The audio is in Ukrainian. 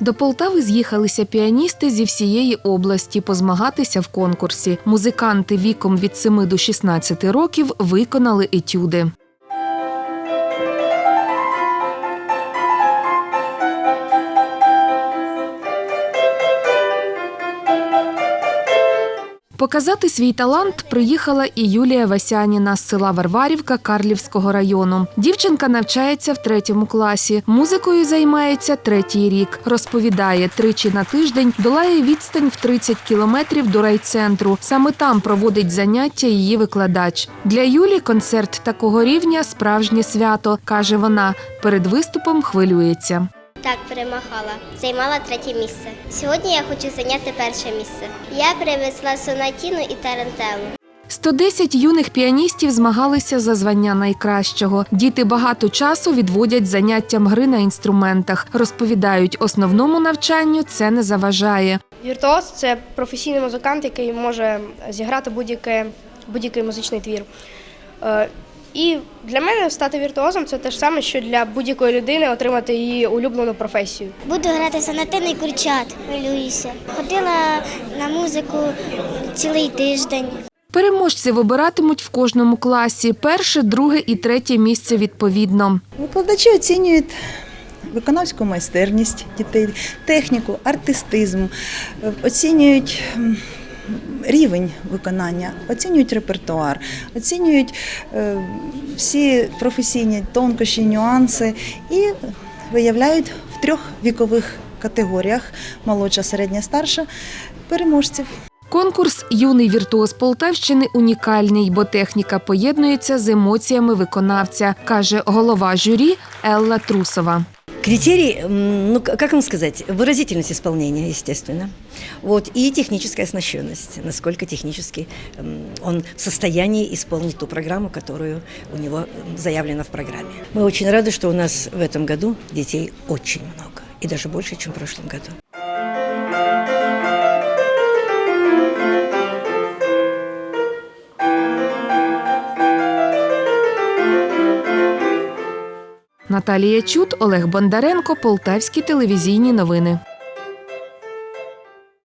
До Полтави з'їхалися піаністи зі всієї області позмагатися в конкурсі. Музиканти віком від 7 до 16 років виконали етюди. Показати свій талант приїхала і Юлія Васяніна з села Варварівка Карлівського району. Дівчинка навчається в третьому класі. Музикою займається третій рік. Розповідає, тричі на тиждень долає відстань в 30 кілометрів до райцентру. Саме там проводить заняття її викладач. Для Юлі концерт такого рівня справжнє свято, каже вона. Перед виступом хвилюється. Так, перемагала. Займала третє місце. Сьогодні я хочу зайняти перше місце. Я привезла сонатіну і тарантелу. 110 юних піаністів змагалися за звання найкращого. Діти багато часу відводять заняттям гри на інструментах. Розповідають, основному навчанню це не заважає. Віртуоз це професійний музикант, який може зіграти будь-який будь-який музичний твір. І для мене стати віртуозом це те ж саме, що для будь-якої людини отримати її улюблену професію. Буду грати сонатину і курчат. Хвилююся. Ходила на музику цілий тиждень. Переможців обиратимуть в кожному класі перше, друге і третє місце відповідно. Викладачі оцінюють виконавську майстерність дітей, техніку, артистизм, е, оцінюють рівень виконання, оцінюють репертуар, оцінюють е, всі професійні тонкощі, нюанси і виявляють в трьох вікових категоріях молодша, середня, старша переможців. Конкурс Юний віртуоз Полтавщини унікальний, бо техніка поєднується з емоціями виконавця, каже голова журі Елла Трусова. Критерий, м, ну к- как вам сказать, выразительность исполнения, естественно. Вот, и техническая оснащенность, насколько технически м, он в состоянии исполнить ту программу, которую у него м, заявлена в программе. Мы очень рады, что у нас в этом году детей очень много, и даже больше, чем в прошлом году. Наталія Чут, Олег Бондаренко, Полтавські телевізійні новини.